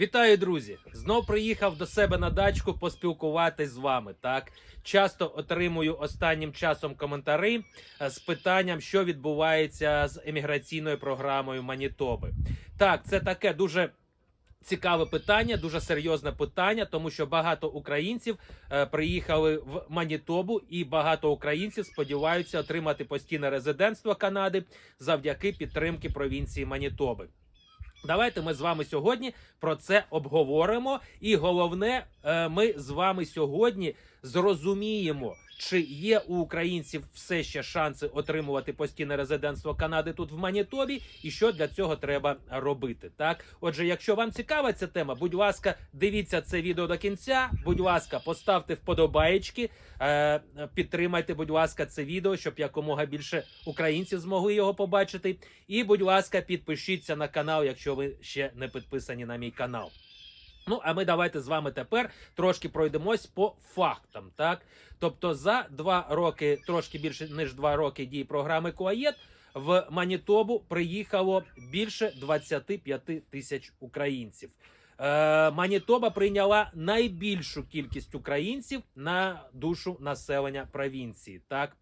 Вітаю, друзі! Знов приїхав до себе на дачку поспілкуватись з вами. Так часто отримую останнім часом коментарі е, з питанням, що відбувається з еміграційною програмою Манітоби. Так, це таке дуже. Цікаве питання, дуже серйозне питання, тому що багато українців е, приїхали в Манітобу, і багато українців сподіваються отримати постійне резидентство Канади завдяки підтримки провінції Манітоби. Давайте ми з вами сьогодні про це обговоримо. І головне, е, ми з вами сьогодні зрозуміємо, чи є у українців все ще шанси отримувати постійне резидентство Канади тут в Манітобі, і що для цього треба робити. Так, отже, якщо вам цікава ця тема, будь ласка, дивіться це відео до кінця. Будь ласка, поставте вподобаєчки, е, підтримайте, будь ласка, це відео, щоб якомога більше українців змогли його побачити. І, будь ласка, підпишіться на канал, якщо ви ще не підписані на мій канал. Ну, а ми давайте з вами тепер трошки пройдемось по фактам. Так, тобто, за два роки, трошки більше ніж два роки дії програми Куаєт, в Манітобу приїхало більше 25 тисяч українців. Е, Манітоба прийняла найбільшу кількість українців на душу населення провінції. Так.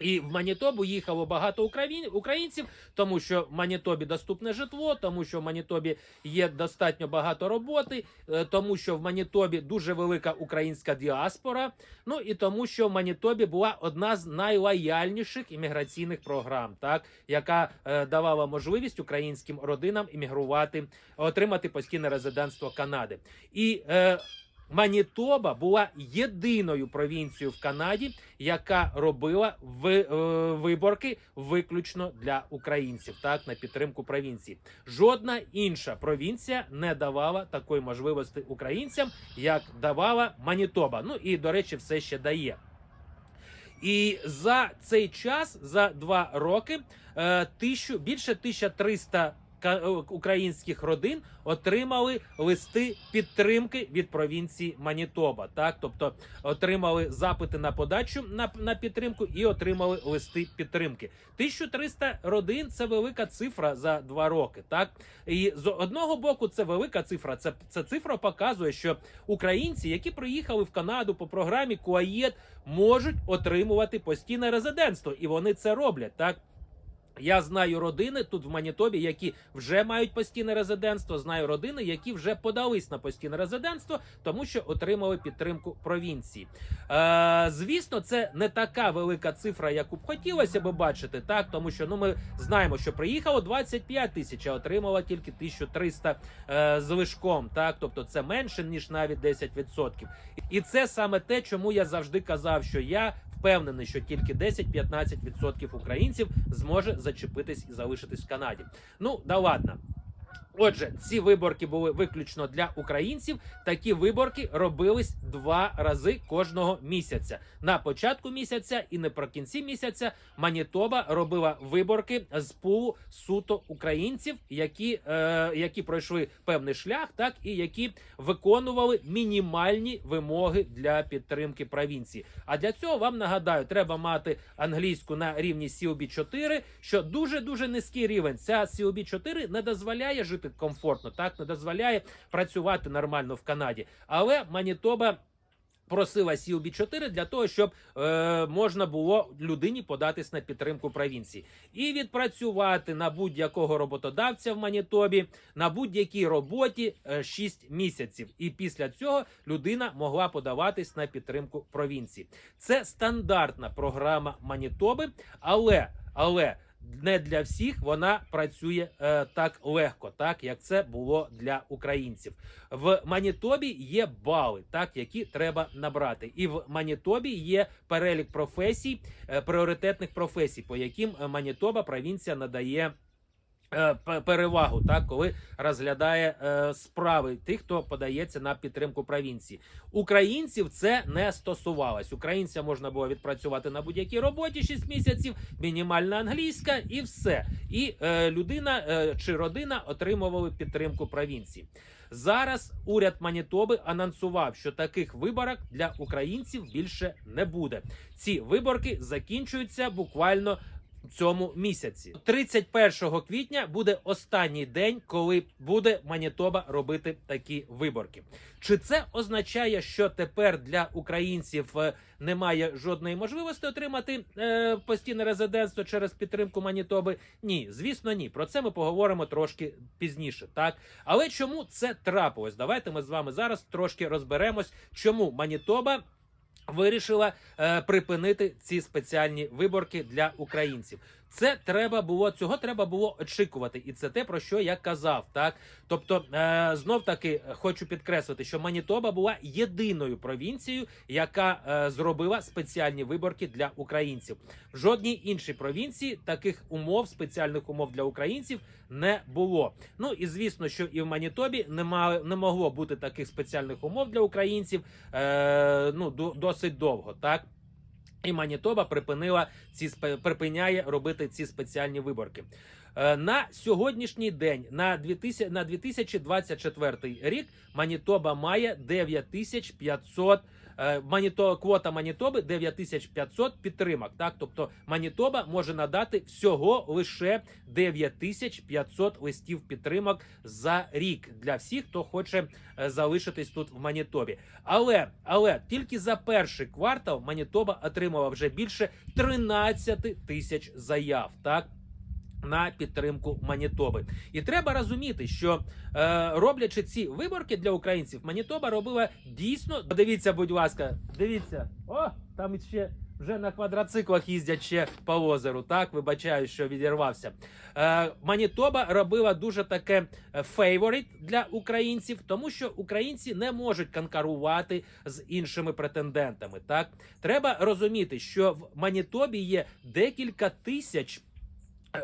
І в Манітобу їхало багато українців, тому що в Манітобі доступне житло, тому що в Манітобі є достатньо багато роботи, е, тому що в Манітобі дуже велика українська діаспора. Ну і тому, що в Манітобі була одна з найлояльніших імміграційних програм, так яка е, давала можливість українським родинам іммігрувати, отримати постійне резидентство Канади. І е, Манітоба була єдиною провінцією в Канаді, яка робила е, виборки виключно для українців, так на підтримку провінції. Жодна інша провінція не давала такої можливості українцям, як давала Манітоба. Ну і до речі, все ще дає. І за цей час, за два роки, е, тисячу більше 1300 ка- е, українських родин отримали листи підтримки від провінції Манітоба. Так, тобто отримали запити на подачу на, на підтримку і отримали листи підтримки. 1300 родин це велика цифра за два роки. Так і з одного боку, це велика цифра. Це, це цифра показує, що українці, які приїхали в Канаду по програмі Куаєт, можуть отримувати постійне резидентство, і вони це роблять. Так. Я знаю родини тут в Манітобі, які вже мають постійне резидентство. Знаю родини, які вже подались на постійне резидентство, тому що отримали підтримку провінції. Е, звісно, це не така велика цифра, яку б хотілося би бачити, так тому що ну ми знаємо, що приїхало 25 тисяч, а отримало тільки 1300 е, з лишком. Так, тобто це менше ніж навіть 10%. І це саме те, чому я завжди казав, що я впевнений, що тільки 10-15% українців зможе зачепитись і залишитись в Канаді. Ну да ладно. Отже, ці виборки були виключно для українців. Такі виборки робились два рази кожного місяця. На початку місяця і наприкінці місяця Манітоба робила виборки з пулу суто українців, які, е, які пройшли певний шлях, так і які виконували мінімальні вимоги для підтримки провінції. А для цього вам нагадаю, треба мати англійську на рівні CLB 4 що дуже дуже низький рівень. Ця CLB 4 не дозволяє жити комфортно, так не дозволяє працювати нормально в Канаді. Але Манітоба. Просила CLB 4 для того, щоб е, можна було людині податись на підтримку провінції і відпрацювати на будь-якого роботодавця в Манітобі на будь-якій роботі е, 6 місяців. І після цього людина могла подаватись на підтримку провінції. Це стандартна програма Манітоби, але але не для всіх вона працює е, так легко, так як це було для українців. В Манітобі є бали, так які треба набрати, і в Манітобі є перелік професій, е, пріоритетних професій, по яким Манітоба провінція надає. Е, пе- Перевагу, так коли розглядає е, справи тих, хто подається на підтримку провінції. Українців це не стосувалось. Українця можна було відпрацювати на будь-якій роботі 6 місяців, мінімальна англійська і все. І е, людина е, чи родина отримували підтримку провінції. Зараз уряд Манітоби анонсував, що таких виборок для українців більше не буде. Ці виборки закінчуються буквально цьому місяці. 31 квітня буде останній день, коли буде Манітоба робити такі виборки. Чи це означає, що тепер для українців е, немає жодної можливості отримати е, постійне резидентство через підтримку Манітоби? Ні, звісно, ні. Про це ми поговоримо трошки пізніше. Так, але чому це трапилось? Давайте ми з вами зараз трошки розберемось, чому Манітоба. Вирішила е, припинити ці спеціальні виборки для українців. Це треба було цього треба було очікувати, і це те про що я казав. Так, тобто, е, знов таки хочу підкреслити, що Манітоба була єдиною провінцією, яка е, зробила спеціальні виборки для українців. В жодній іншій провінції таких умов, спеціальних умов для українців не було. Ну і звісно, що і в Манітобі нема, не могло бути таких спеціальних умов для українців. Е, ну до, досить довго, так. І Манітоба припинила ці припиняє робити ці спеціальні виборки. Е, На сьогоднішній день, на 2000, на 2024 рік, Манітоба має 9500 е, Маніто, квота Манітоби 9500 підтримок. Так, тобто Манітоба може надати всього лише 9500 листів підтримок за рік для всіх, хто хоче е, залишитись тут в Манітобі. Але але тільки за перший квартал Манітоба отримала вже більше 13 тисяч заяв. Так. На підтримку Манітоби, і треба розуміти, що е, роблячи ці виборки для українців, Манітоба робила дійсно. Дивіться, будь ласка, дивіться, о, там ще вже на квадроциклах їздять ще по озеру. Так, вибачаю, що відірвався. Е, Манітоба робила дуже таке фейворит для українців, тому що українці не можуть конкурувати з іншими претендентами. Так, треба розуміти, що в Манітобі є декілька тисяч.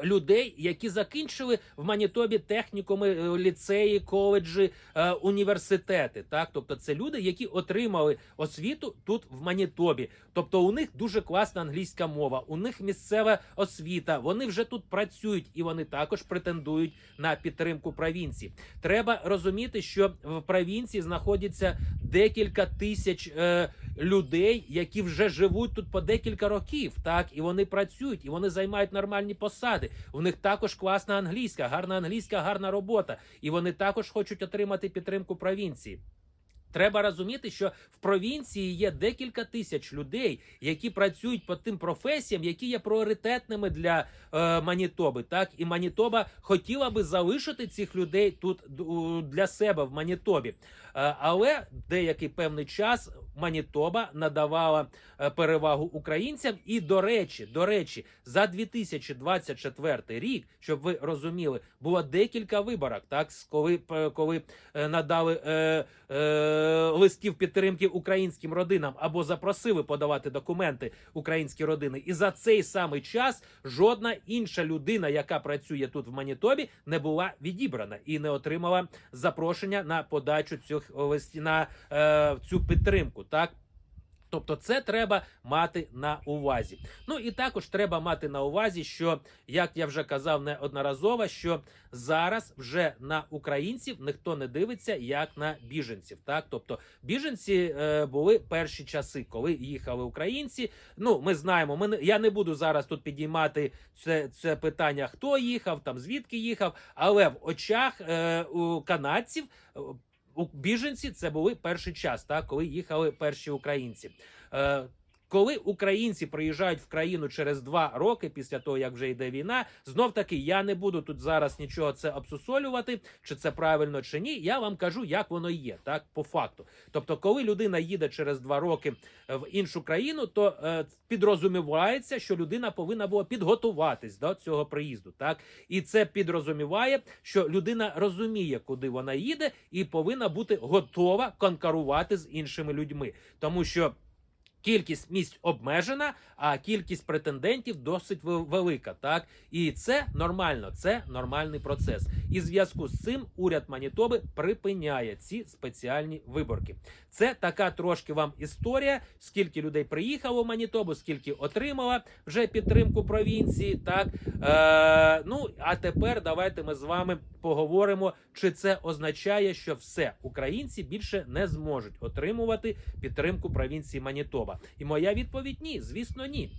Людей, які закінчили в Манітобі технікуми, е, ліцеї, коледжі, е, університети, так тобто це люди, які отримали освіту тут в Манітобі. Тобто у них дуже класна англійська мова, у них місцева освіта. Вони вже тут працюють і вони також претендують на підтримку провінції. Треба розуміти, що в провінції знаходиться декілька тисяч е, людей, які вже живуть тут по декілька років. Так і вони працюють, і вони займають нормальні посади. У них також класна англійська, гарна англійська, гарна робота, і вони також хочуть отримати підтримку провінції. Треба розуміти, що в провінції є декілька тисяч людей, які працюють по тим професіям, які є пріоритетними для е, Манітоби. Так і Манітоба хотіла би залишити цих людей тут для себе в Манітобі. Е, але деякий певний час Манітоба надавала е, перевагу українцям. І до речі, до речі, за 2024 рік, щоб ви розуміли, було декілька виборок, так коли, коли е, надали е, е, листів підтримки українським родинам або запросили подавати документи українські родини. І за цей самий час жодна інша людина, яка працює тут в Манітобі, не була відібрана і не отримала запрошення на подачу цих листів на е, цю підтримку. Так. Тобто це треба мати на увазі. Ну і також треба мати на увазі, що як я вже казав неодноразово, що зараз вже на українців ніхто не дивиться як на біженців. Так, тобто біженці е, були перші часи, коли їхали українці. Ну, ми знаємо, ми я не буду зараз тут підіймати це, це питання, хто їхав, там звідки їхав, але в очах е, у канадців. Біженці це були перший час, так коли їхали перші українці. Е, коли українці приїжджають в країну через два роки після того, як вже йде війна, знов таки я не буду тут зараз нічого це обсусолювати, чи це правильно чи ні. Я вам кажу, як воно є, так по факту. Тобто, коли людина їде через два роки е, в іншу країну, то е, підрозумівається, що людина повинна була підготуватись до цього приїзду. Так і це підрозуміває, що людина розуміє, куди вона їде, і повинна бути готова конкурувати з іншими людьми, тому що. Кількість місць обмежена, а кількість претендентів досить вел- велика. Так і це нормально, це нормальний процес. І в зв'язку з цим уряд Манітоби припиняє ці спеціальні виборки. Це така трошки вам історія, скільки людей приїхало в Манітобу, скільки отримала вже підтримку провінції. Так е, ну а тепер давайте ми з вами поговоримо, чи це означає, що все українці більше не зможуть отримувати підтримку провінції Манітоба. І моя відповідь ні, звісно, ні.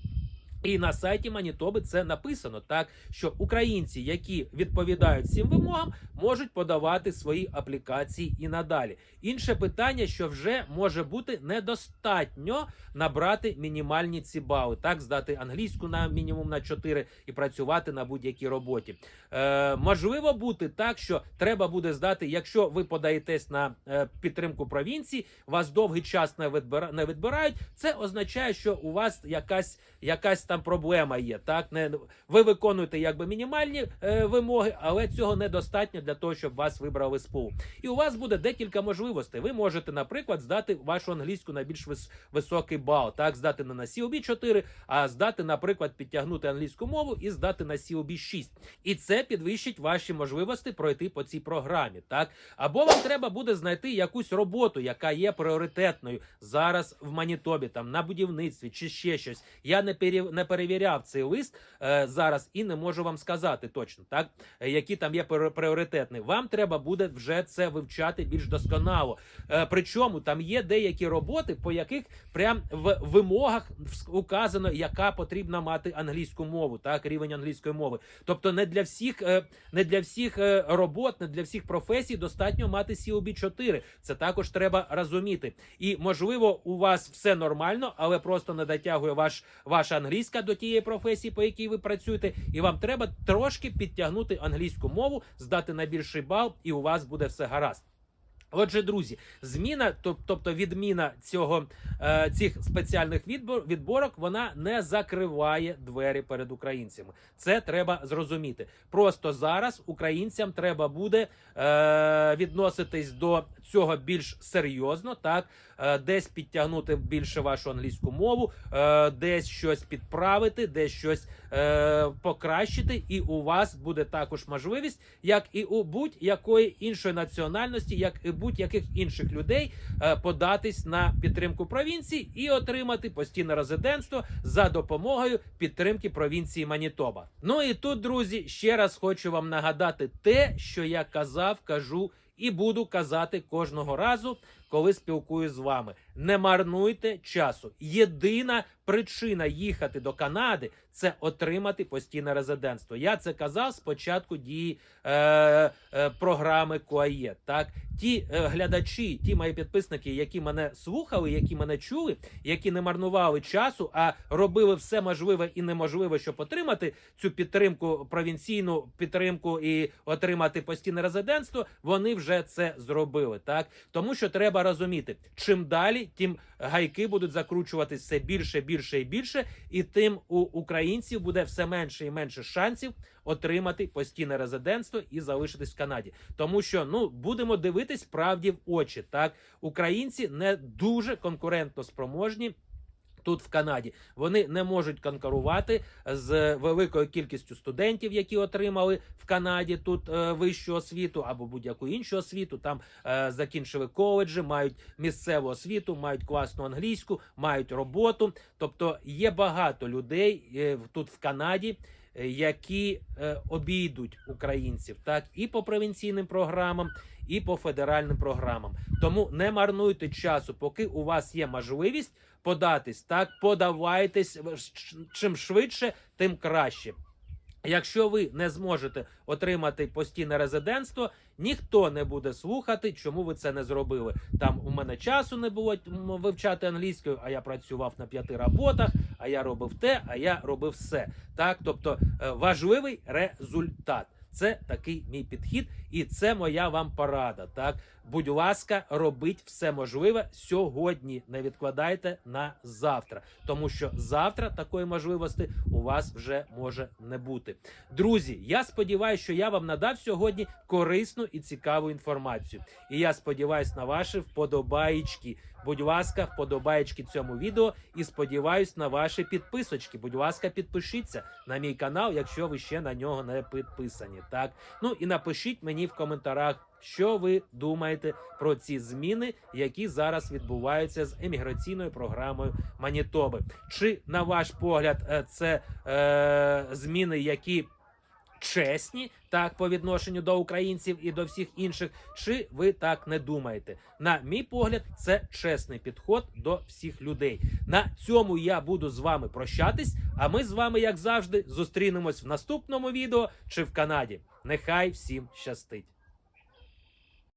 І на сайті Манітоби це написано так, що українці, які відповідають цим вимогам, можуть подавати свої аплікації і надалі. Інше питання, що вже може бути недостатньо набрати мінімальні ці бали, так здати англійську на мінімум на 4 і працювати на будь-якій роботі. Е, можливо бути так, що треба буде здати, якщо ви подаєтесь на е, підтримку провінції, вас довгий час не відбира, не відбирають. Це означає, що у вас якась якась там проблема є. Так не ви виконуєте якби мінімальні е, вимоги, але цього недостатньо для того, щоб вас вибрали пулу. І у вас буде декілька можливостей. Ви можете, наприклад, здати вашу англійську на більш вис- високий бал, так здати не на COB 4, а здати, наприклад, підтягнути англійську мову і здати на COB 6. І це підвищить ваші можливості пройти по цій програмі. Так або вам треба буде знайти якусь роботу, яка є пріоритетною зараз в Манітобі, там на будівництві чи ще щось. Я не перев... не перевіряв цей лист е, зараз і не можу вам сказати точно, так е, які там є пріор- пріоритетні. Вам треба буде вже це вивчати більш досконало. Е, причому там є деякі роботи, по яких прям в вимогах указано, яка потрібна мати англійську мову, так рівень англійської мови. Тобто не для всіх, е, не для всіх е, робот, не для всіх професій достатньо мати COB 4 Це також треба розуміти. І можливо, у вас все нормально, але просто не дотягує ваш ваша англійська до тієї професії, по якій ви працюєте, і вам треба трошки підтягнути англійську мову, здати найбільший бал, і у вас буде все гаразд. Отже, друзі, зміна, тобто відміна цього е, цих спеціальних відбор, відборок, вона не закриває двері перед українцями. Це треба зрозуміти. Просто зараз українцям треба буде е, відноситись до цього більш серйозно, так е, десь підтягнути більше вашу англійську мову, е, десь щось підправити, десь щось е, покращити, і у вас буде також можливість, як і у будь-якої іншої національності, як і будь-яких інших людей, е, податись на підтримку провінції і отримати постійне резидентство за допомогою підтримки провінції Манітоба. Ну і тут, друзі, ще раз хочу вам нагадати те, що я казав, кажу і буду казати кожного разу, коли спілкуюсь з вами. Не марнуйте часу. Єдина причина їхати до Канади це отримати постійне резидентство. Я це казав з початку дії е, е, програми КОАЄ. Так, ті е, глядачі, ті мої підписники, які мене слухали, які мене чули, які не марнували часу, а робили все можливе і неможливе, щоб отримати цю підтримку, провінційну підтримку і отримати постійне резидентство. Вони вже це зробили. Так, тому що треба розуміти, чим далі, тим гайки будуть закручуватися все більше, більше і більше, і тим у українців буде все менше і менше шансів отримати постійне резидентство і залишитись в Канаді. Тому що ну будемо дивитись правді в очі. Так, українці не дуже конкурентно спроможні. Тут в Канаді вони не можуть конкурувати з великою кількістю студентів, які отримали в Канаді тут е, вищу освіту або будь-яку іншу освіту. Там е, закінчили коледжі, мають місцеву освіту, мають класну англійську, мають роботу. Тобто є багато людей е, тут в Канаді, е, які е, обійдуть українців, так і по провінційним програмам, і по федеральним програмам. Тому не марнуйте часу, поки у вас є можливість податись, так подавайтесь чим швидше, тим краще. Якщо ви не зможете отримати постійне резидентство, ніхто не буде слухати, чому ви це не зробили. Там у мене часу не було вивчати англійською, а я працював на п'яти роботах, а я робив те, а я робив все. Так, тобто е, важливий результат. Це такий мій підхід, і це моя вам порада. Так, будь ласка, робіть все можливе сьогодні. Не відкладайте на завтра, тому що завтра такої можливості у вас вже може не бути. Друзі, я сподіваюся, що я вам надав сьогодні корисну і цікаву інформацію. І я сподіваюся на ваші вподобаєчки. Будь ласка, вподобаєчки цьому відео і сподіваюсь на ваші підписочки. Будь ласка, підпишіться на мій канал, якщо ви ще на нього не підписані. Так, ну і напишіть мені в коментарях, що ви думаєте про ці зміни, які зараз відбуваються з еміграційною програмою Манітоби. Чи на ваш погляд е, це е, зміни, які чесні так по відношенню до українців і до всіх інших, чи ви так не думаєте? На мій погляд, це чесний підход до всіх людей. На цьому я буду з вами прощатись. А ми з вами, як завжди, зустрінемось в наступному відео чи в Канаді. Нехай всім щастить!